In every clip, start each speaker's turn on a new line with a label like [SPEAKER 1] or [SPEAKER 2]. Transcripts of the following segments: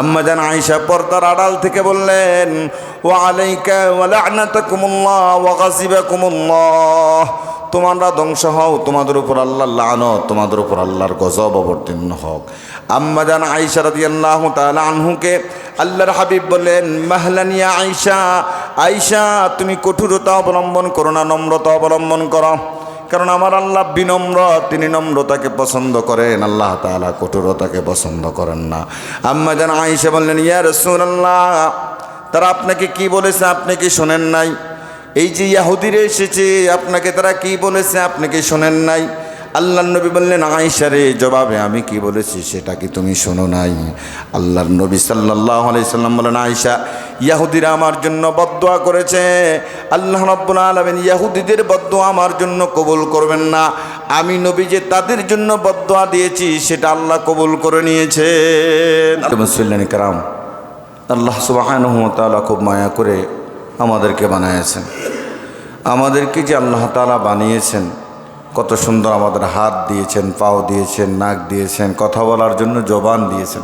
[SPEAKER 1] আম্মা জান আয়েশা পর্দার আড়াল থেকে বললেন ও আলাইকা ওয়া লা'নাতাকুমুল্লাহ ওয়া গাযিবাকুমুল্লাহ তোমরা ধ্বংস হও, তোমাদের উপর আল্লাহর লানত, তোমাদের উপর আল্লাহর গজব অবতীর্ণ হোক। আম্মাজান আয়েশা রাদিয়াল্লাহু তাআলা আনহুকে আল্লাহর হাবিব বললেন মাহলানিয়া আয়েশা আয়েশা, তুমি কঠোরতা অবলম্বন করো না, নম্রতা অবলম্বন করো। কারণ আমার আল্লাহ বিনম্র, তিনি নম্রতাকে পছন্দ করেন, আল্লাহ তালা কঠোরতাকে পছন্দ করেন না। আম্মা যেন আইসে বললেন, ইয়া আল্লাহ তারা আপনাকে কি বলেছে আপনি কি শোনেন নাই? এই যে ইয়াহুদিরে এসেছে, আপনাকে তারা কি বলেছে আপনি কি শোনেন নাই? আল্লাহর নবী বললেন, আয়েশা রে, জবাবে আমি কি বলেছি সেটা কি তুমি শোনো নাই? আল্লাহর নবী সাল্লাল্লাহু আলাইহি সাল্লাম বলেন, আয়েশা, ইয়াহুদিরা আমার জন্য বদদোয়া করেছে। আল্লাহ রাব্বুল আলামিন ইয়াহুদিদের বদদোয়া আমার জন্য কবুল করবেন না। আমি নবী যে তাদের জন্য বদদোয়া দিয়েছি, সেটা আল্লাহ কবুল করে মুসলিম কারাম, আল্লাহ তাআলা খুব মায়া করে আমাদেরকে বানিয়েছেন। আমাদেরকে যে আল্লাহ তালা বানিয়েছেন কত সুন্দর আমাদের হাত দিয়েছেন, পাও দিয়েছেন, নাক দিয়েছেন, কথা বলার জন্য জবান দিয়েছেন।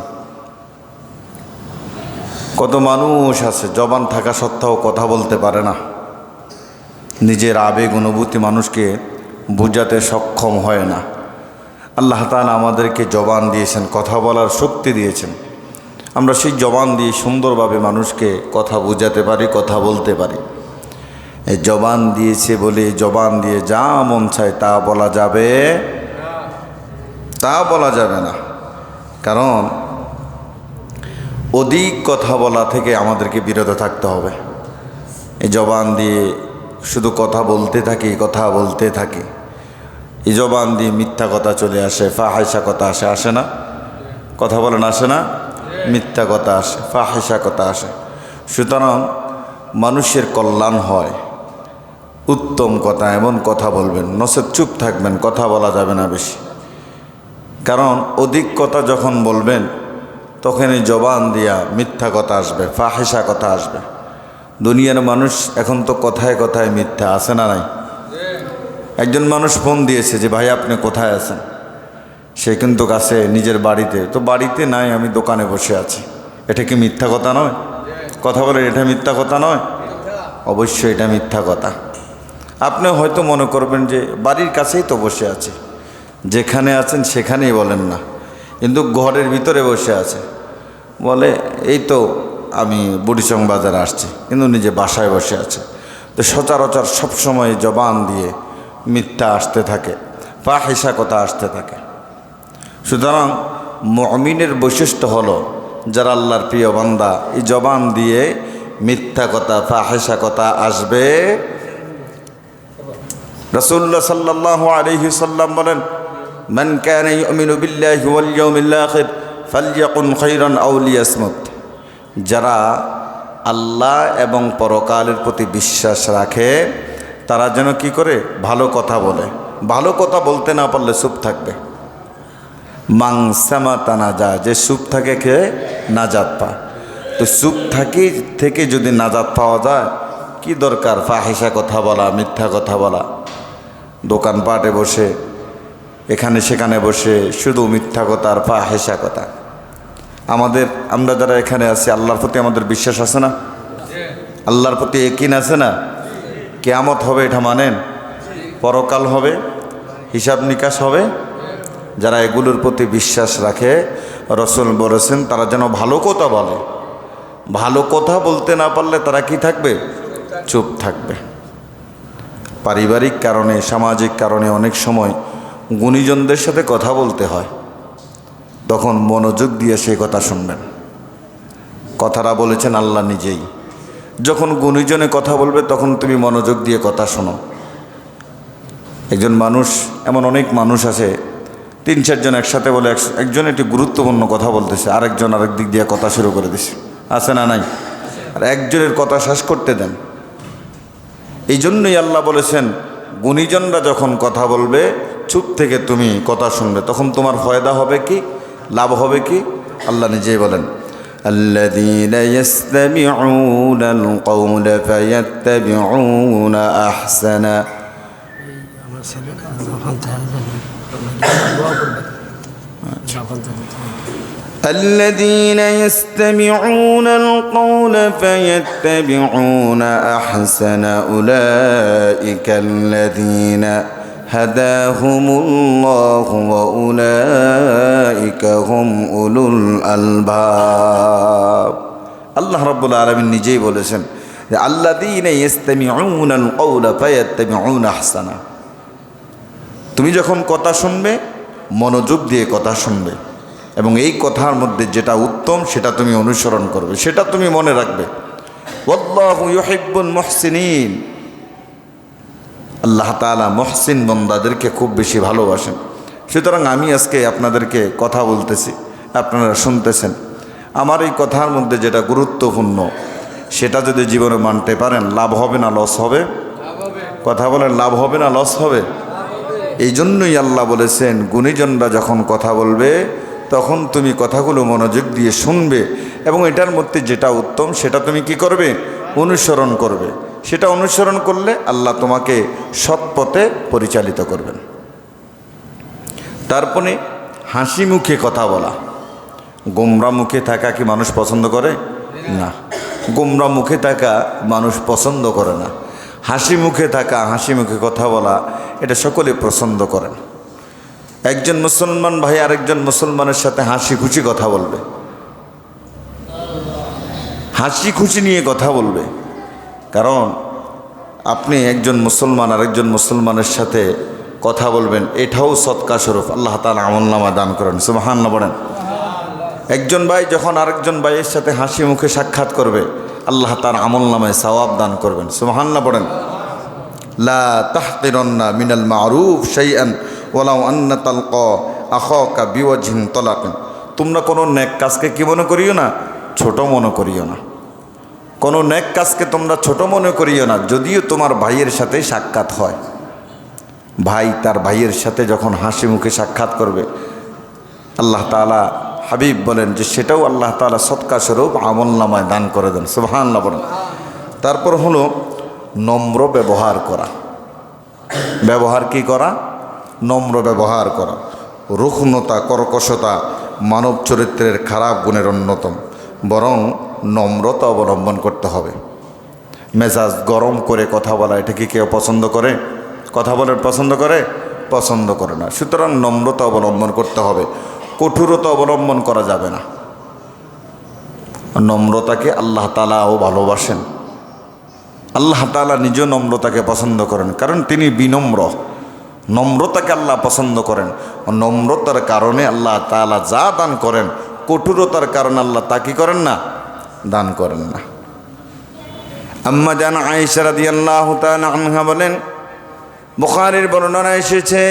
[SPEAKER 1] কত মানুষ আছে, জবান থাকা সত্ত্বেও কথা বলতে পারে না। নিজের আবেগ অনুভূতি মানুষকে বোঝাতে সক্ষম হয় না। আল্লাহ তাআলা আমাদেরকে জবান দিয়েছেন, কথা বলার শক্তি দিয়েছেন। আমরা সেই জবান দিয়ে সুন্দরভাবে মানুষকে কথা বোঝাতে পারি, কথা বলতে পারি। জবান দিয়েছে বলে জবান দিয়ে যা মন চায় তা বলা যাবে। তা বলা যাবে না। কারণ অধিক কথা বলা থেকে আমাদেরকে বিরত থাকতে হবে। এই জবান দিয়ে শুধু কথা বলতে থাকি, কথা বলতে থাকি। এই জবান দিয়ে মিথ্যা কথা চলে আসে, ফাহাইসা কথা আসে আসে না? কথা বলেন, আসে না? মিথ্যা কথা আসে, ফাহাইসা কথা আসে। সুতরাং মানুষের কল্যাণ হয়। উত্তম কথা, এমন কথা বলবেন নসের চুপ থাকবেন, কথা বলা যাবে না বেশি। কারণ অধিক কথা যখন বলবেন, তখনই জবান দিয়া মিথ্যা কথা আসবে, ফাহেসা কথা আসবে। দুনিয়ার মানুষ এখন তো কথায় কথায় মিথ্যা, আছে না নাই? একজন মানুষ ফোন দিয়েছে যে, ভাই, আপনি কোথায় আছেন? সে কিন্তু কাছে নিজের বাড়িতে, তো বাড়িতে নাই, আমি দোকানে বসে আছি। এটা কি মিথ্যা কথা নয়? কথা বলে এটা মিথ্যা কথা নয়? অবশ্যই এটা মিথ্যা কথা। আপনি হয়তো মনে করবেন যে বাড়ির কাছেই তো বসে আছে। যেখানে আছেন সেখানেই বলেন না। কিন্তু ঘরের ভিতরে বসে আছে। বলে, এই তো আমি বুড়িচং বাজারে আসছি। কিন্তু নিজে বাসায় বসে আছে। তো সচরাচর সবসময় জবান দিয়ে মিথ্যা আসতে থাকে পাহিসা কথা আসতে থাকে। সুতরাং মমিনের বৈশিষ্ট্য হলো, যারা আল্লাহর প্রিয় বান্দা, এই জবান দিয়ে মিথ্যা কথা ফাহেসা কথা আসবে রসুল্লাহ সাল্লাহ আলহি সাল্লাম বলেন, মান বিল্লাহি ওয়াল ইয়াউমিল আখির ফালইয়াকুন খাইরান আও যারা আল্লাহ এবং পরকালের প্রতি বিশ্বাস রাখে, তারা যেন কি করে? ভালো কথা বলে। ভালো কথা বলতে না পারলে চুপ থাকবে। মাংসামা তানা যা যে সুপ থাকে খেয়ে নাজাত পায়। তো সুপ থাকি থেকে যদি নাজাত পাওয়া যায়, কি দরকার? ফাহিসা কথা বলা, মিথ্যা কথা বলা। দোকানপাটে বসে, এখানে সেখানে বসে শুধু মিথ্যা কথা আর পা হেসা কথা। আমাদের, আমরা যারা এখানে আছি, আল্লাহর প্রতি আমাদের বিশ্বাস আছে না? আল্লাহর প্রতি একিন আছে না? কেয়ামত হবে এটা মানেন? পরকাল হবে? হিসাব নিকাশ হবে? যারা এগুলোর প্রতি বিশ্বাস রাখে, রসুল বলেছেন, তারা যেন ভালো কথা বলে। ভালো কথা বলতে না পারলে তারা কি থাকবে? চুপ থাকবে। পারিবারিক কারণে, সামাজিক কারণে অনেক সময় গুণীজনদের সাথে কথা বলতে হয়। তখন মনোযোগ দিয়ে সে কথা শুনবেন। কথাটা বলেছেন আল্লাহ নিজেই। যখন গুণীজনে কথা বলবে, তখন তুমি মনোযোগ দিয়ে কথা শোনো। একজন মানুষ, এমন অনেক মানুষ আছে, তিন চারজন একসাথে বলে এক- একজন একটি গুরুত্বপূর্ণ কথা বলতেছে, আরেকজন আরেক দিক দিয়ে কথা শুরু করে দিছে। আছে না নাই? আর একজনের কথা শেষ করতে দেন। এই জন্যই আল্লাহ বলেছেন গুণীজনরা যখন কথা বলবে চুপ থেকে তুমি কথা শুনবে তখন তোমার ফয়দা হবে কি লাভ হবে কি আল্লাহ নিজেই বলেন الذين يستمعون القول فيتبعون أحسنه
[SPEAKER 2] আমার ছেলেটা জাফান থেকে জাফান থেকে
[SPEAKER 1] الذين يستمعون القول فيتبعون احسن اولئك الذين هداهم الله واولئك هم اولو الالباب আল্লাহ রাব্বুল আলামিন নিজেই বলেছেন যে আল্লাযীনা ইস্তামিউনাল কওলা ফায়াত্তাবিউনা আহসানা তুমি যখন কথা শুনবে মনোযোগ দিয়ে কথা শুনবে এবং এই কথার মধ্যে যেটা উত্তম, সেটা তুমি অনুসরণ করবে, সেটা তুমি মনে রাখবে। ওয়াল্লাহু ইউহিব্বুল মুহসিনিন। আল্লাহ তাআলা মহসিন বন্দাদেরকে খুব বেশি ভালোবাসেন। সুতরাং আমি আজকে আপনাদেরকে কথা বলতেছি, আপনারা শুনতেছেন। আমার এই কথার মধ্যে যেটা গুরুত্বপূর্ণ, সেটা যদি জীবনে মানতে পারেন, লাভ হবে না, লস হবে? কথা বলেন, লাভ হবে না, লস হবে? এই জন্যই আল্লাহ বলেছেন, গুণীজনরা যখন কথা বলবে তখন তুমি কথাগুলো মনোযোগ দিয়ে শুনবে এবং এটার মধ্যে যেটা উত্তম, সেটা তুমি কি করবে? অনুসরণ করবে। সেটা অনুসরণ করলে আল্লাহ তোমাকে সৎ পথে পরিচালিত করবেন। তারপরে হাসি মুখে কথা বলা। গোমরা মুখে থাকা কি মানুষ পছন্দ করে? না। গোমরা মুখে থাকা মানুষ পছন্দ করে না। হাসি মুখে থাকা, হাসি মুখে কথা বলা, এটা সকলে পছন্দ করেন। একজন মুসলমান ভাই আরেকজন মুসলমানের সাথে হাসি খুশি কথা বলবে। হাসি খুশি নিয়ে কথা বলবে। কারণ আপনি একজন মুসলমান আরেকজন মুসলমানের সাথে কথা বলবেন, এটাও সৎকা স্বরূপ। আল্লাহ তালা আমলনামা দান করেন। সুবাহান্না বলেন। একজন ভাই যখন আরেকজন ভাইয়ের সাথে হাসি মুখে সাক্ষাৎ করবে, আল্লাহ তার আমল নামায় সওয়াব দান করবেন। সুবাহান্না পড়েন লা তাহতিরন্না মিনাল মারুফ শাইআন। ওয়ালাউ আন্না তালক আখকা বিওয়াজহিন তলাকিন তোমরা কোনো নেক কাজকে কি মনে করিও না? ছোট মনে করিও না। কোনো নেক কাজকে তোমরা ছোট মনে করিও না, যদিও তোমার ভাইয়ের সাথে সাক্ষাৎ হয়। ভাই তার ভাইয়ের সাথে যখন হাসি মুখে সাক্ষাৎ করবে, আল্লাহ তালা হাবিব বলেন যে সেটাও আল্লাহ তালা সৎকা স্বরূপ আমল নামায় দান করে দেন। সুবহানাল্লাহ বলেন। তারপর হলো নম্র ব্যবহার করা। ব্যবহার কি করা? নম্র ব্যবহার করা। রুক্ষণতা কর্কশতা মানব চরিত্রের খারাপ গুণের অন্যতম। বরং নম্রতা অবলম্বন করতে হবে। মেজাজ গরম করে কথা বলা, এটা কি কেউ পছন্দ করে? কথা বলার পছন্দ করে? পছন্দ করে না। সুতরাং নম্রতা অবলম্বন করতে হবে। কঠোরতা অবলম্বন করা যাবে না। নম্রতাকে আল্লাহ তালাও ভালোবাসেন। আল্লাহ তালা নিজেও নম্রতাকে পছন্দ করেন। কারণ তিনি বিনম্র। নম্রতাকে আল্লাহ পছন্দ করেন। নম্রতার কারণে আল্লাহ তালা যা দান করেন, কঠোরতার কারণে আল্লাহ তা কি করেন না? দান করেন না। আম্মা জান আয়েশা রাদিয়াল্লাহু তাআলা আনহা বলেন, বুখারীর বর্ণনা এসেছে,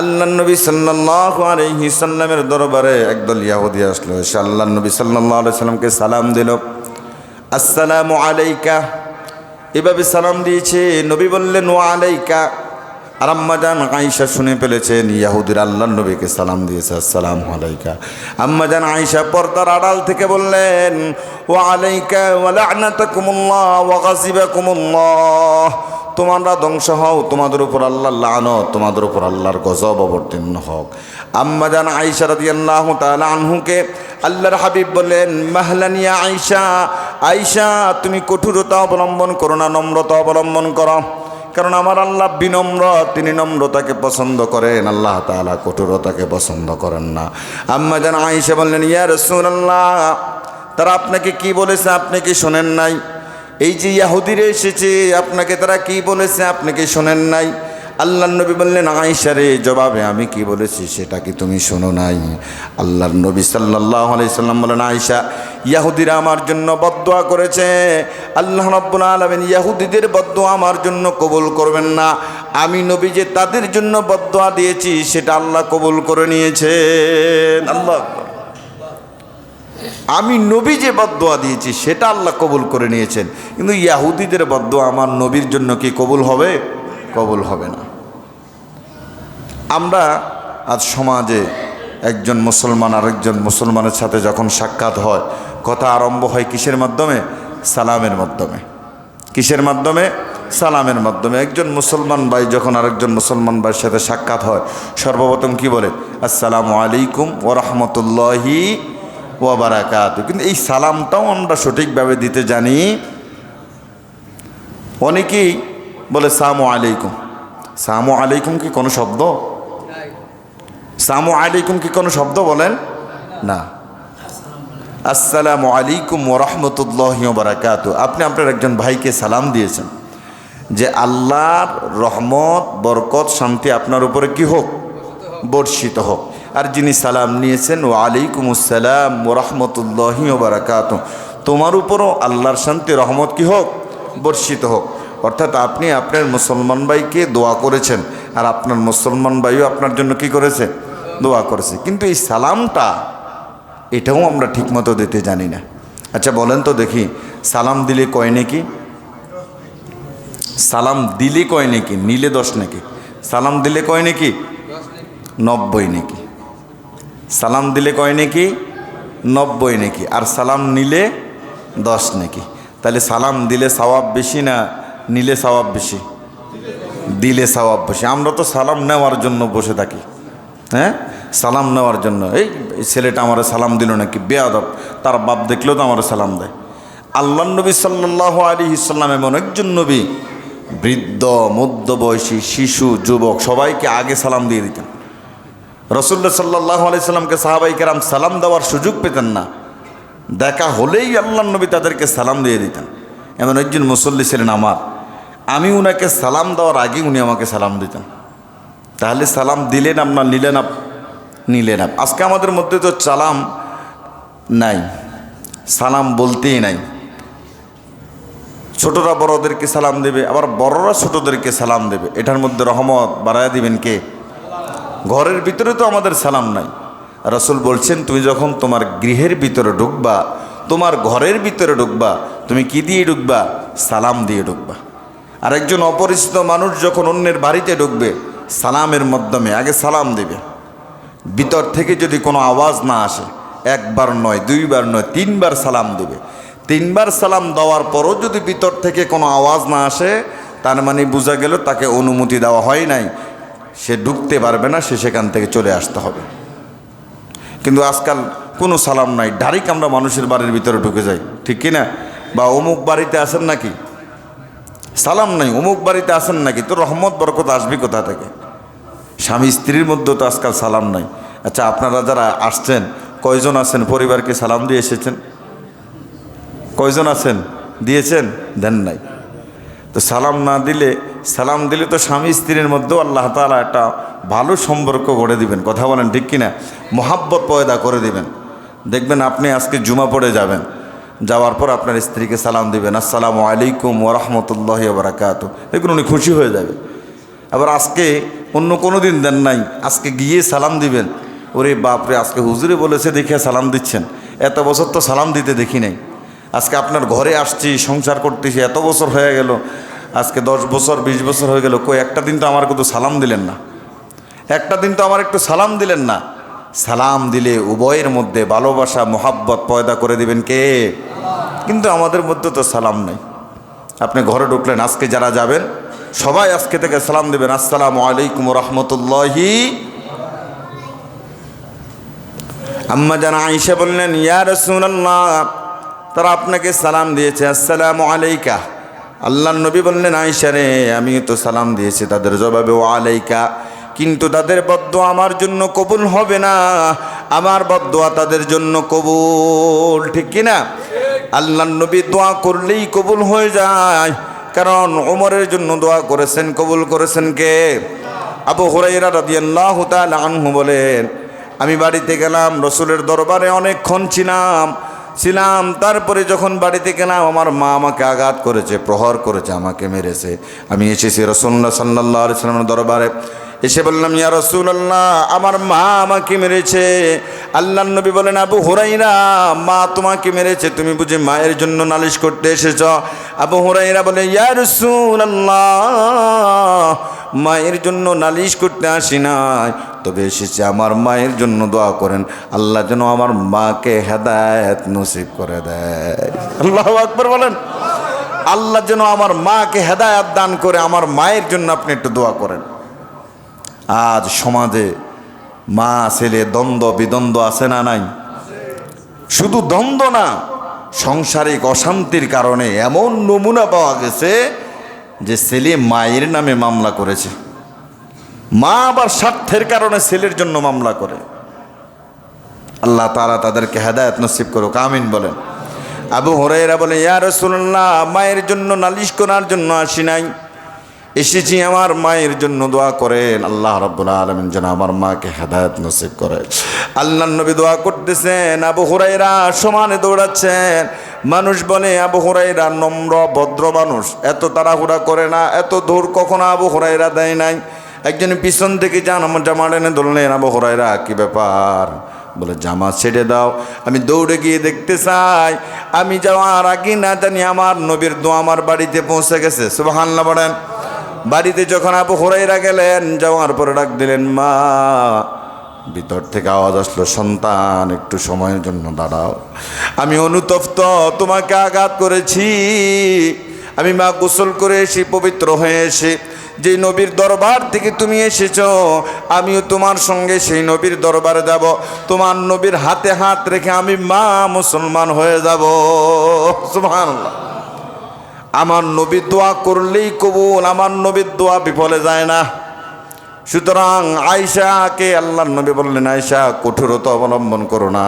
[SPEAKER 1] আল্লাহ নবী সাল্লাল্লাহু আলাইহি সাল্লামের দরবারে একদল ইয়াহুদি আসলো, এসে আল্লাহ নবী আলাইহি সাল্লামকে সালাম দিল। আসসালামু আলাইকা। এভাবে সালাম দিয়েছে, নবী বললেন ও আলাইকা। আর আম্মাজান আয়েশা শুনে ফেলেছেন, ইয়াহুদির আল্লাহ নবীকে সালাম দিয়েছে, আসসালাম আলাইকা। আম্মাজান আয়েশা পর্দার আড়াল থেকে বললেন ও আলাইকা ওয়া লা'নাতাকুমুল্লাহ ওয়া গাযিবাকুমুল্লাহ তোমরা ধ্বংস হও, তোমাদের উপর আল্লাহ লানো তোমাদের উপর আল্লাহর গজব অবতীর্ণ হোক। আম্মাজান আয়েশা রাদিয়াল্লাহু তাআলা আনহুকে আল্লাহর হাবিব বলেন মাহলানিয়া আয়েশা আয়েশা, তুমি কঠোরতা অবলম্বন করো না, নম্রতা অবলম্বন করো। কারণ আমার আল্লাহ বিনম্র, তিনি নম্রতাকে পছন্দ করেন, আল্লাহ তালা কঠোরতাকে পছন্দ করেন না। আম্মা যেন আইসে বললেন, ইয়া আল্লাহ তারা আপনাকে কি বলেছে আপনি কি শোনেন নাই? এই যে ইয়াহুদিরে এসেছে, আপনাকে তারা কি বলেছে আপনি কি শোনেন নাই? আল্লাহ নবী বললেন, আয়েশা রে, জবাবে আমি কি বলেছি সেটা কি তুমি শোনো নাই? আল্লাহর নবী সাল্লাহ সাল্লাম বলেন, আয়েশা, ইয়াহুদিরা আমার জন্য বদোয়া করেছে। আল্লাহ রব্বুল আলমিন ইয়াহুদিদের বদোয়া আমার জন্য কবুল করবেন না। আমি নবী যে তাদের জন্য বদোয়া দিয়েছি, সেটা আল্লাহ কবুল করে নিয়েছেন। আল্লাহ আমি নবী যে বদোয়া দিয়েছি, সেটা আল্লাহ কবুল করে নিয়েছেন। কিন্তু ইয়াহুদিদের বদোয়া আমার নবীর জন্য কি কবুল হবে? কবুল হবে না। আমরা আজ সমাজে একজন মুসলমান আরেকজন মুসলমানের সাথে যখন সাক্ষাৎ হয়, কথা আরম্ভ হয় কিসের মাধ্যমে? সালামের মাধ্যমে। কিসের মাধ্যমে? সালামের মাধ্যমে। একজন মুসলমান ভাই যখন আরেকজন মুসলমান ভাইয়ের সাথে সাক্ষাৎ হয়, সর্বপ্রথম কি বলে? আসসালামু আলাইকুম ও রহমতুল্লাহি ওয়াবারাকাত কিন্তু এই সালামটাও আমরা সঠিকভাবে দিতে জানি। অনেকেই বলে সামু আলাইকুম। সামু আলাইকুম কি কোনো শব্দ? সামু আলাইকুম কি কোনো শব্দ বলেন? না। আসসালামু আলাইকুম ওরহমতুল্লাহ বারাকাত আপনি আপনার একজন ভাইকে সালাম দিয়েছেন যে আল্লাহর রহমত, বরকত, শান্তি আপনার উপরে কি হোক, বর্ষিত হোক। আর যিনি সালাম নিয়েছেন ও আলাইকুম আসসালাম ও রহমতুল্লাহ বারাকাত তোমার উপরও আল্লাহর শান্তি, রহমত কি হোক, বর্ষিত হোক। অর্থাৎ আপনি আপনার মুসলমান ভাইকে দোয়া করেছেন, আর আপনার মুসলমান ভাইও আপনার জন্য কি করেছে? দোয়া করেছে। কিন্তু এই সালামটা এটাও আমরা ঠিকমতো দিতে জানি না। আচ্ছা বলেন তো দেখি, সালাম দিলে কয় নাকি? সালাম দিলে কয় নাকি? নিলে দশ নাকি? সালাম দিলে কয় নাকি? নব্বই নাকি? সালাম দিলে কয় নাকি? নব্বই নাকি? আর সালাম নিলে দশ নাকি? তাহলে সালাম দিলে সওয়াব বেশি না নিলে সওয়াব বেশি? দিলে সওয়াব বেশি। আমরা তো সালাম নেওয়ার জন্য বসে থাকি। হ্যাঁ? সালাম নেওয়ার জন্য। এই ছেলেটা আমার সালাম দিল নাকি? বেয়াদব। তার বাপ দেখলেও তো আমার সালাম দেয়। আল্লাহ নবী সাল্লাহ আলী এমন একজন নবী। বৃদ্ধ, মধ্যবয়সী, শিশু, যুবক, সবাইকে আগে সালাম দিয়ে দিতেন। রসুল্লা সাল্লাহ আলি সাল্লামকে সাহাবাই কেরাম সালাম দেওয়ার সুযোগ পেতেন না। দেখা হলেই আল্লাহ নবী তাদেরকে সালাম দিয়ে দিতেন। এমন একজন মুসল্লি ছিলেন আমার। আমি উনাকে সালাম দেওয়ার আগে উনি আমাকে সালাম দিতেন। তাহলে সালাম দিলেন আপনার নিলেন আপ? নিলেন আপ। আজকে আমাদের মধ্যে তো সালাম নাই, সালাম বলতেই নাই। ছোটরা বড়দেরকে সালাম দেবে, আবার বড়রা ছোটদেরকে সালাম দেবে। এটার মধ্যে রহমত বাড়ায় দিবেন কে? ঘরের ভিতরে তো আমাদের সালাম নাই। রসুল বলছেন, তুমি যখন তোমার গৃহের ভিতরে ঢুকবা, তোমার ঘরের ভিতরে ঢুকবা, তুমি কি দিয়ে ঢুকবা? সালাম দিয়ে ঢুকবা। আর একজন অপরিচিত মানুষ যখন অন্যের বাড়িতে ঢুকবে সালামের মাধ্যমে, আগে সালাম দেবে। ভিতর থেকে যদি কোনো আওয়াজ না আসে, একবার নয়, দুইবার নয়, তিনবার সালাম দেবে। তিনবার সালাম দেওয়ার পরও যদি ভিতর থেকে কোনো আওয়াজ না আসে, তার মানে বোঝা গেল তাকে অনুমতি দেওয়া হয় নাই। সে ঢুকতে পারবে না, সে সেখান থেকে চলে আসতে হবে। কিন্তু আজকাল কোনো সালাম নাই ডাইরেক্ট আমরা মানুষের বাড়ির ভিতরে ঢুকে যাই ঠিক কি না বা অমুক বাড়িতে আসেন নাকি? সালাম নাই, অমুক বাড়িতে আসেন নাকি? তো রহমত, বরকত আসবি কোথা থেকে? স্বামী স্ত্রীর মধ্যে তো আজকাল সালাম নাই। আচ্ছা আপনারা যারা আসছেন, কয়জন আছেন? পরিবারকে সালাম দিয়ে এসেছেন? কয়জন আছেন? দিয়েছেন? দেন নাই। তো সালাম না দিলে, সালাম দিলে তো স্বামী স্ত্রীর মধ্যেও আল্লাহ তালা একটা ভালো সম্পর্ক গড়ে দিবেন। কথা বলেন ঠিক কিনা? মোহাব্বত পয়দা করে দিবেন। দেখবেন আপনি আজকে জুমা পড়ে যাবেন। যাওয়ার পর আপনার স্ত্রীকে সালাম দিবেন, আসসালামু আলাইকুম ওরহমতুল্লাহ বারাকাত। দেখুন উনি খুশি হয়ে যাবে। আবার আজকে অন্য কোনো দিন দেন নাই, আজকে গিয়ে সালাম দিবেন। ওরে বাপরে আজকে হুজুরে বলেছে দেখে সালাম দিচ্ছেন। এত বছর তো সালাম দিতে দেখি নাই। আজকে আপনার ঘরে আসছি, সংসার করতেছি, এত বছর হয়ে গেল। আজকে দশ বছর, বিশ বছর হয়ে গেল। কই, একটা দিন তো আমার কিন্তু সালাম দিলেন না। একটা দিন তো আমার একটু সালাম দিলেন না। সালাম দিলে উভয়ের মধ্যে ভালোবাসা, মোহাব্বত পয়দা করে দিবেন কে? কিন্তু আমাদের মধ্যে তো সালাম নেই। আপনি ঘরে ঢুকলেন, আজকে যারা যাবেন, সবাই আজকে থেকে সালাম দেবেন। আসসালামু আলাইকুম রহমতুল্লাহি। আম্মা জানা আইসা বললেন, ইয়া রসুল্লাহ তারা আপনাকে সালাম দিয়েছে, আসসালামু আলাইকা। আল্লাহ নবী বললেন আইসা রে, আমি তো সালাম দিয়েছি তাদের জবাবে ও আলাইকা। কিন্তু তাদের বদ্ধ আমার জন্য কবুল হবে না। আমার বদোয়া তাদের জন্য কবুল, ঠিক কিনা? আল্লাহ নবী দোয়া করলেই কবুল হয়ে যায়। কারণ ওমরের জন্য দোয়া করেছেন, কবুল করেছেন কে? আবু হুরাইরা রাদিয়াল্লাহু তাআলা আনহু বলেন, আমি বাড়িতে গেলাম, রসুলের দরবারে অনেকক্ষণ ছিলাম ছিলাম, তারপরে যখন বাড়িতে গেলাম, আমার মা আমাকে আঘাত করেছে, প্রহর করেছে, আমাকে মেরেছে। আমি এসেছি রসুল্লাহ সাল্লাহ সাল্লামের দরবারে। এসে বললাম, ইয়া রসুল্লাহ আমার মা আমাকে মেরেছে। আল্লাহ নবী বলেন, আবু হুরাইরা, মা তোমাকে মেরেছে, তুমি বুঝি মায়ের জন্য নালিশ করতে এসেছ? আবু হুরাইরা বলে, ইয়া রসুল্লাহ মায়ের জন্য নালিশ করতে আসি নাই। তবে এসেছে, আমার মায়ের জন্য দোয়া করেন। আল্লাহ যেন আমার মাকে হেদায়ত নসিব করে দেয়। আল্লাহ আকবর বলেন। আল্লাহ যেন আমার মাকে হেদায়াত দান করে, আমার মায়ের জন্য আপনি একটু দোয়া করেন। আজ সমাজে মা, ছেলে, দ্বন্দ্ব, বিদ্বন্দ্ব আছে না নাই? শুধু দ্বন্দ্ব না, সংসারিক অশান্তির কারণে এমন নমুনা পাওয়া গেছে যে ছেলে মায়ের নামে মামলা করেছে। মা আবার স্বার্থের কারণে ছেলের জন্য মামলা করে। আল্লাহ তারা তাদেরকে হেদায়ত নসিব করুক, আমিন বলেন। আবু হরাইরা বলে ইয়া রসুল্লাহ মায়ের জন্য নালিশ করার জন্য আসি নাই। এসেছি আমার মায়ের জন্য দোয়া করেন। আল্লাহ রব্বুল আলমিন যেন আমার মাকে হেদায়ত নসিব করে। আল্লাহ নবী দোয়া করতেছেন, আবু হুরাইরা সমানে দৌড়াচ্ছেন। মানুষ বলে, আবু হুরাইরা নম্র, ভদ্র মানুষ। এত তাড়াহুড়া করে না, এত দূর কখনো আবু হুরাইরা দেয় নাই। একজন পিছন থেকে যান আমার জামা টেনে ধরলেন, আবু হুরাইরা কি ব্যাপার? বলে, জামা ছেড়ে দাও। আমি দৌড়ে গিয়ে দেখতে চাই। আমি যাওয়ার আগে না জানি আমার নবীর দোয়া আমার বাড়িতে পৌঁছে গেছে। সুবাহান্লা বলেন। বাড়িতে যখন আবু হরাইরা গেলেন, যাওয়ার পরে ডাক দিলেন, মা, ভিতর থেকে আওয়াজ আসলো, সন্তান, একটু সময়ের জন্য দাঁড়াও। আমি অনুতপ্ত, তোমাকে আঘাত করেছি। আমি মা গোসল করে এসে পবিত্র হয়ে এসে যে নবীর দরবার থেকে তুমি এসেছ, আমিও তোমার সঙ্গে সেই নবীর দরবারে যাব। তোমার নবীর হাতে হাত রেখে আমি মা মুসলমান হয়ে যাব। সুবহানাল্লাহ। আমার নবীর দোয়া করলেই কবুল, আমার নবীর দোয়া বিফলে যায় না। সুতরাং আয়সাকে আল্লাহর নবী বললেন আয়সা কঠোরতা অবলম্বন করো না।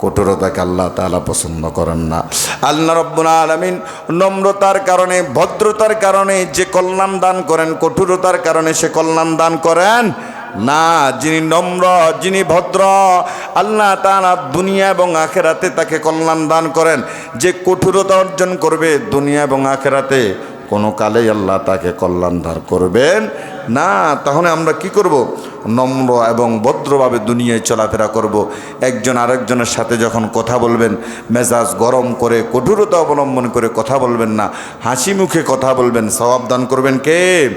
[SPEAKER 1] কঠোরতাকে আল্লাহ তাআলা পছন্দ করেন না। আল্লাহ রব্বুল আলমিন নম্রতার কারণে, ভদ্রতার কারণে যে কল্যাণ দান করেন, কঠোরতার কারণে সে কল্যাণ দান করেন। না, যিনি নম্র, যিনি ভদ্র, আল্লাহ তাআলা দুনিয়া এবং আখেরাতে তাকে কল্যাণ দান করেন। যে কঠোরতা অর্জন করবে দুনিয়া এবং আখেরাতে, কোনো কালেই আল্লাহ তাকে কল্যাণ দান করবেন না। তাহলে আমরা কি করব? নম্র এবং ভদ্রভাবে দুনিয়ায় চলাফেরা করব। একজন আরেকজনের সাথে যখন কথা বলবেন, মেজাজ গরম করে, কঠোরতা অবলম্বন করে কথা বলবেন না হাসি মুখে কথা বলবেন সবাব দান করবেন কে?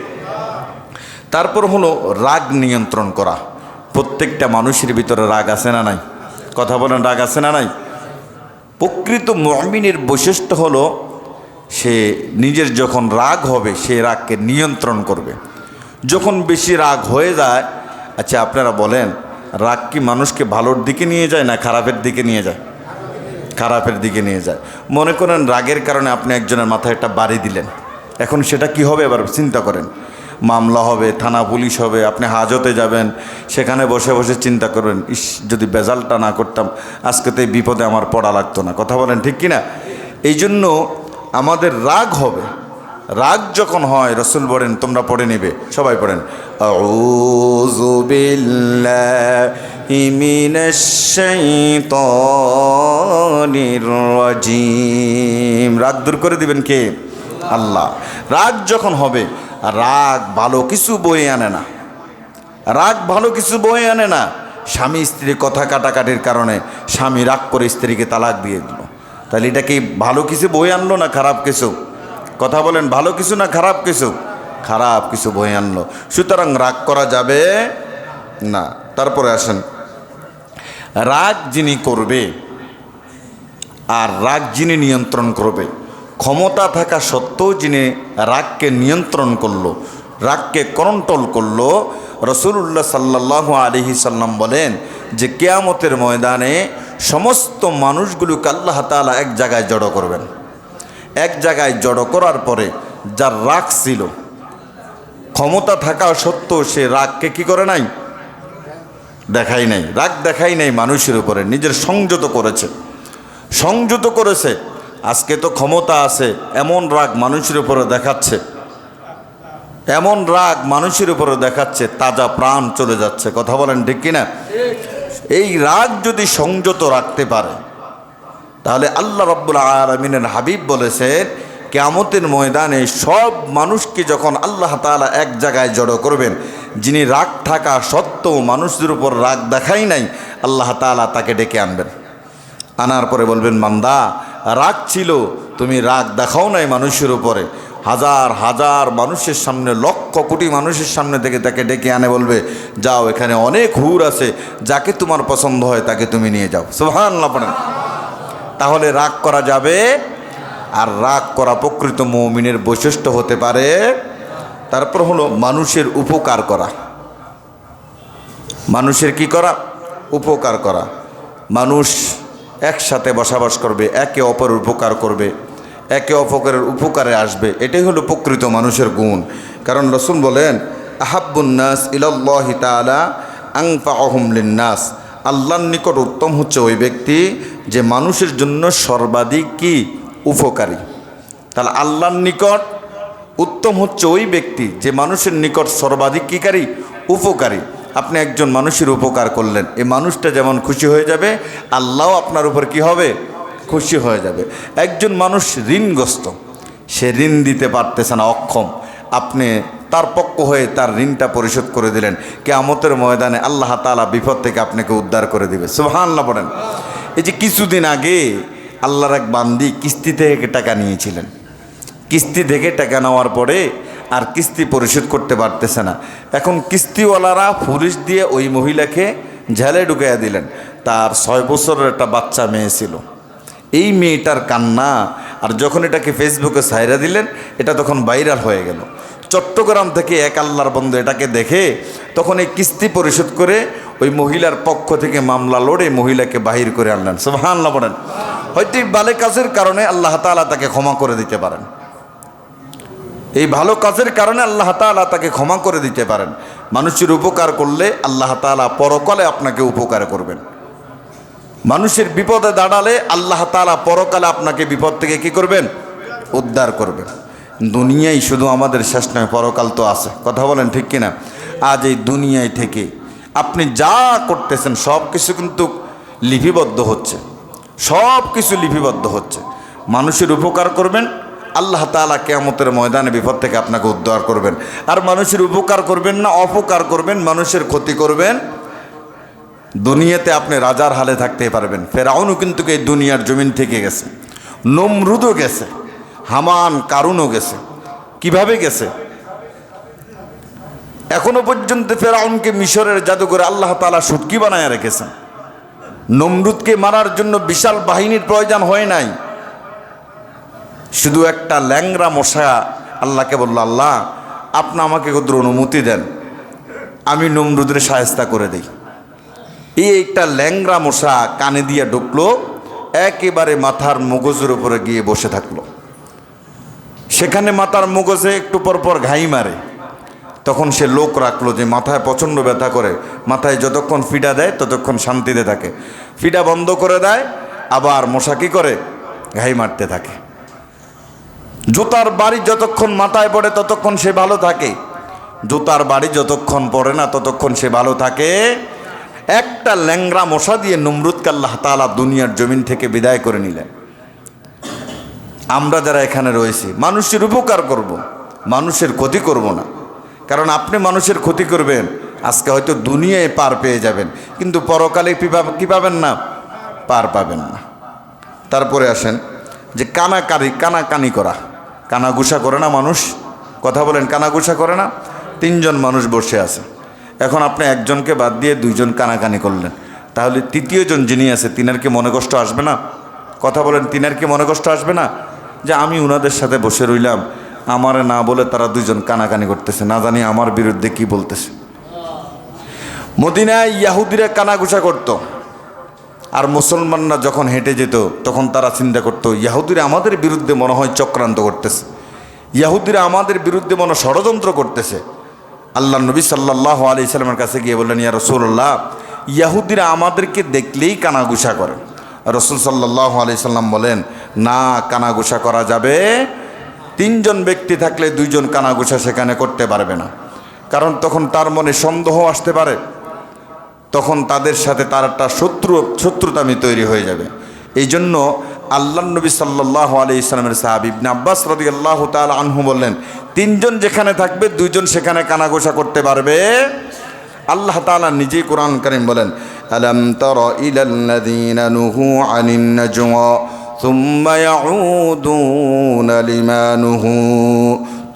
[SPEAKER 1] তারপর হলো রাগ নিয়ন্ত্রণ করা। প্রত্যেকটা মানুষের ভিতরে রাগ আছে না নাই? কথা বলেন, রাগ আছে না নাই? প্রকৃত মমিনের বৈশিষ্ট্য হলো, সে নিজের যখন রাগ হবে, সে রাগকে নিয়ন্ত্রণ করবে। যখন বেশি রাগ হয়ে যায় আচ্ছা আপনারা বলেন, রাগ কি মানুষকে ভালোর দিকে নিয়ে যায় না খারাপের দিকে নিয়ে যায়? খারাপের দিকে নিয়ে যায়। মনে করেন রাগের কারণে আপনি একজনের মাথায় একটা বাড়ি দিলেন। এখন সেটা কি হবে? এবার চিন্তা করেন। মামলা হবে, থানা পুলিশ হবে, আপনি হাজতে যাবেন, সেখানে বসে বসে চিন্তা করবেন, ইস, যদি বেজালটা না করতাম, আজকে তো এই বিপদে আমার পড়া লাগতো না। কথা বলেন ঠিক কি না এই জন্য আমাদের রাগ হবে। রাগ যখন হয়, রসুল বলেন, তোমরা পড়ে নেবে, সবাই পড়েন রাগ দূর করে দিবেন কে? আল্লাহ। রাগ যখন হবে রাগ ভালো কিছু বয়ে আনে না। রাগ ভালো কিছু বয়ে আনে না। স্বামী স্ত্রী কথা কাটাকাটির কারণে স্বামী রাগ করে স্ত্রীকে তালাক দিয়ে দিল। তাহলে এটা কি ভালো কিছু বই আনলো না খারাপ কিছু? কথা বলেন, ভালো কিছু না খারাপ কিছু? খারাপ কিছু বই আনলো। সুতরাং রাগ করা যাবে না। তারপরে আসেন, রাগ যিনি করবে আর রাগ যিনি নিয়ন্ত্রণ করবে। ক্ষমতা থাকা সত্ত্বেও যিনি রাগকে নিয়ন্ত্রণ করল, রাগকে কন্ট্রোল করল রসুল্লাহ সাল্লাহ আলহি সাল্লাম বলেন যে কেয়ামতের ময়দানে সমস্ত মানুষগুলোকে আল্লাহ তালা এক জায়গায় জড়ো করবেন। এক জায়গায় জড়ো করার পরে যার রাগ ছিল, ক্ষমতা থাকা সত্ত্বেও সে রাগকে কি করে নাই? দেখাই নাই। রাগ দেখাই নাই মানুষের উপরে, নিজের সংযত করেছে। সংযত করেছে। আজকে তো ক্ষমতা আছে, এমন রাগ মানুষের উপরে দেখাচ্ছে। এমন রাগ মানুষের উপরে দেখাচ্ছে, তাজা প্রাণ চলে যাচ্ছে। কথা বলেন ঠিক কিনা? এই রাগ যদি সংযত রাখতে পারে, তাহলে আল্লাহ রব্বুল আলমিনের হাবিব বলেছেন, কেয়ামতের ময়দানে সব মানুষকে যখন আল্লাহ তাআলা এক জায়গায় জড়ো করবেন, যিনি রাগ থাকা সত্ত্বেও মানুষদের উপর রাগ দেখাই নাই, আল্লাহ তাআলা তাকে ডেকে আনবেন। আনার পরে বলবেন মান্দা রাগ ছিল, তুমি রাগ দেখাও নাই মানুষের উপরে। হাজার হাজার মানুষের সামনে, লক্ষ কোটি মানুষের সামনে থেকে তাকে ডেকে আনে বলবে, যাও, এখানে অনেক হুর আছে, যাকে তোমার পছন্দ হয় তাকে তুমি নিয়ে যাও। সুহান পড়েন। তাহলে রাগ করা যাবে, আর রাগ করা প্রকৃত মৌমিনের বৈশিষ্ট্য হতে পারে, তারপর হলো মানুষের উপকার করা। মানুষের কি করা? উপকার করা। মানুষ একসাথে বসবাস করবে, একে অপরের উপকার করবে, একে অপরের উপকারে আসবে। এটাই হলো প্রকৃত মানুষের গুণ। কারণ রসুল বলেন আহাবুন্নাস ইলাল্লাহি তাআলা আংফাহুম লিন্নাস। আল্লাহর নিকট উত্তম হচ্ছে ওই ব্যক্তি যে মানুষের জন্য সর্বাধিক কি? উপকারী। তাহলে আল্লাহর নিকট উত্তম হচ্ছে ওই ব্যক্তি যে মানুষের নিকট সর্বাধিক কীকারী উপকারী। আপনি একজন মানুষের উপকার করলেন। এই মানুষটা যেমন খুশি হয়ে যাবে, আল্লাহও আপনার উপর কি হবে? খুশি হয়ে যাবে। একজন মানুষ ঋণগ্রস্ত, সে ঋণ দিতে পারতেছে না, অক্ষম। আপনি তার পক্ষ হয়ে তার ঋণটা পরিশোধ করে দিলেন। কেয়ামতের ময়দানে আল্লাহ তালা বিপদ থেকে আপনাকে উদ্ধার করে দিবে। সুবহানাল্লাহ পড়েন এই যে কিছুদিন আগে আল্লাহর এক বান্দি কিস্তি থেকে টাকা নিয়েছিলেন। কিস্তি থেকে টাকা নেওয়ার পরে আর কিস্তি পরিশোধ করতে পারতেছে না। এখন কিস্তিওয়ালারা পুলিশ দিয়ে ওই মহিলাকে ঝালে ঢুকাইয়া দিলেন। তার ছয় বছরের একটা বাচ্চা মেয়ে ছিল। এই মেয়েটার কান্না আর যখন এটাকে ফেসবুকে সাইরা দিলেন, এটা তখন ভাইরাল হয়ে গেল। চট্টগ্রাম থেকে এক আল্লাহর বন্ধু এটাকে দেখে তখন এই কিস্তি পরিশোধ করে ওই মহিলার পক্ষ থেকে মামলা লড়ে মহিলাকে বাহির করে আনলেন। সুবহানাল্লাহ বলেন। হয়তো এই বালে কাজের কারণে আল্লাহ তাআলা তাকে ক্ষমা করে দিতে পারেন। এই ভালো কাজের কারণে আল্লাহ তাআলা তাকে ক্ষমা করে দিতে পারেন। মানুষের উপকার করলে আল্লাহ তাআলা পরকালে আপনাকে উপকার করবেন। মানুষের বিপদে দাঁড়ালে আল্লাহ তাআলা পরকালে আপনাকে বিপদ থেকে কি করবেন? উদ্ধার করবেন। দুনিয়ায় শুধু আমাদের শেষ নয়, পরকাল তো আছে। কথা বলেন ঠিক কিনা? আজ এই দুনিয়ায় থেকে আপনি যা করতেছেন, সব কিছু কিন্তু লিপিবদ্ধ হচ্ছে। সব কিছু লিপিবদ্ধ হচ্ছে। মানুষের উপকার করবেন আল্লাহ তালা কেয়ামতের ময়দানে বিপদ থেকে আপনাকে উদ্ধার করবেন। আর মানুষের উপকার করবেন না, অপকার করবেন, মানুষের ক্ষতি করবেন। দুনিয়াতে আপনি রাজার হালে থাকতে পারবেন। ফেরাউনও কিন্তু এই দুনিয়ার জমিন থেকে গেছে। নমরুদও গেছে। হামান, কারুনও গেছে। কীভাবে গেছে? এখনও পর্যন্ত ফেরাউনকে মিশরের জাদুঘরে আল্লাহ তালা সুটকি বানায় রেখেছেন। নমরুদকে মারার জন্য বিশাল বাহিনীর প্রয়োজন হয় নাই। শুধু একটা ল্যাংরা মশা আল্লাহকে বলল, আল্লাহ, আপনি আমাকে কত অনুমতি দেন, আমি নমরুদের সাহেস্তা করে দিই। এই একটা ল্যাংরা মশা কানে দিয়ে ঢুকলো, একেবারে মাথার মগজের উপরে গিয়ে বসে থাকল। সেখানে মাথার মগজে একটু পর পর ঘাই মারে। তখন সে লোক রাখল যে মাথায় প্রচণ্ড ব্যথা করে, মাথায় যতক্ষণ ফিডা দেয় ততক্ষণ শান্তিতে থাকে। ফিডা বন্ধ করে দেয়, আবার মশা কী করে? ঘাই মারতে থাকে। জুতার বাড়ি যতক্ষণ মাথায় পড়ে ততক্ষণ সে ভালো থাকে। জুতার বাড়ি যতক্ষণ পড়ে না ততক্ষণ সে ভালো থাকে। একটা ল্যাংরা মশা দিয়ে নমরুদকে আল্লাহ তালা দুনিয়ার জমিন থেকে বিদায় করে নিলেন। আমরা যারা এখানে রয়েছি, মানুষের উপকার করব। মানুষের ক্ষতি করব না। কারণ আপনি মানুষের ক্ষতি করবেন, আজকে হয়তো দুনিয়ায় পার পেয়ে যাবেন, কিন্তু পরকালে কি পাব- কি পাবেন না? পার পাবেন না। তারপরে আসেন যে কানাকারি কানাকানি করা। কানাগুসা করে না মানুষ? কথা বলেন কানাগুসা করে না? তিনজন মানুষ বসে আছে। এখন আপনি একজনকে বাদ দিয়ে দুইজন কানাকানি করলেন। তাহলে তৃতীয়জন যিনি আছে, তিনার কি মনে কষ্ট আসবে না? কথা বলেন, তিনার কি মনে কষ্ট আসবে না? যে আমি উনাদের সাথে বসে রইলাম, আমারে না বলে তারা দুইজন কানাকানি করতেছে, না জানি আমার বিরুদ্ধে কি বলতেছে। মদিনায় ইয়াহুদিরা কানাগুসা করতো। আর মুসলমানরা যখন হেঁটে যেত, তখন তারা চিন্তা করতো, ইয়াহুদিরা আমাদের বিরুদ্ধে মনে হয় চক্রান্ত করতেছে। ইয়াহুদিরা আমাদের বিরুদ্ধে মনে ষড়যন্ত্র করতেছে। আল্লাহ নবী সাল্লাহ আলি সাল্লামের কাছে গিয়ে বললেন, ইয়া রসুল্লাহ ইয়াহুদিরা আমাদেরকে দেখলেই কানাগুসা করে। রসুল সাল্লাহ আলি সাল্লাম বলেন, না কানাগুসা করা যাবে। তিনজন ব্যক্তি থাকলে দুইজন কানাগুসা সেখানে করতে পারবে না। কারণ তখন তার মনে সন্দেহ আসতে পারে। তখন তাদের সাথে তার একটা শত্রু, শত্রুতামি তৈরি হয়ে যাবে। এই জন্য আল্লাহ নবী সাল্লাহ আলি ইসলামের সাহাব ইবনে আব্বাস রদি আল্লাহ তাল আনহু বললেন, তিনজন যেখানে থাকবে, দুইজন সেখানে কানাঘোষা করতে পারবে। আল্লাহ তাআলা নিজেই কোরআন করিম বলেন, আলম তর থুম্মা ইয়াউদুনা লিমা নুহু।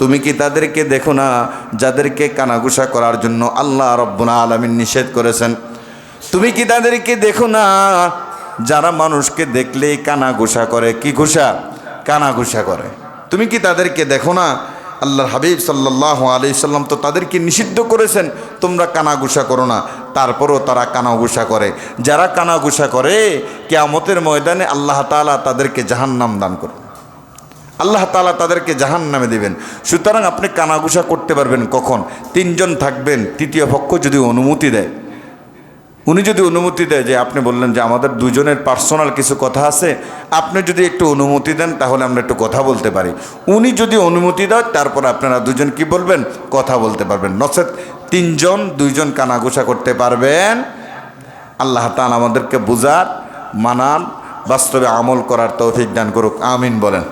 [SPEAKER 1] তুমি কি তাদেরকে দেখো না, যাদেরকে কানাঘুষা করার জন্য আল্লাহ রব্বুনা আলমিন নিষেধ করেছেন? তুমি কি তাদেরকে দেখো না, যারা মানুষকে দেখলেই কানা ঘোষা করে? কি ঘোষা? কানাঘুষা করে। তুমি কি তাদেরকে দেখো না, আল্লাহর হাবিব সাল্লাহ আলি সাল্লাম তো তাদেরকে নিষিদ্ধ করেছেন, তোমরা কানাঘুষা করো না। তারপরও তারা কানাঘুষা করে। যারা কানাঘুষা করে, কেয়ামতের ময়দানে আল্লাহ তাআলা তাদেরকে জাহান্নাম দান করবে। আল্লাহ তালা তাদেরকে জাহান নামে দেবেন। সুতরাং আপনি কানাঘুষা করতে পারবেন কখন? তিনজন থাকবেন, তৃতীয় পক্ষ যদি অনুমতি দেয়। উনি যদি অনুমতি দেয় যে আপনি বললেন যে আমাদের দুজনের পার্সোনাল কিছু কথা আছে, আপনি যদি একটু অনুমতি দেন তাহলে আমরা একটু কথা বলতে পারি। উনি যদি অনুমতি দেয়, তারপর আপনারা দুজন কি বলবেন? কথা বলতে পারবেন। নচেত তিনজন, দুইজন কানাঘুষা করতে পারবেন। আল্লাহ তাআলা আমাদেরকে বুঝার, মানান, বাস্তবে আমল করার তৌফিক দান করুক। আমিন বলেন।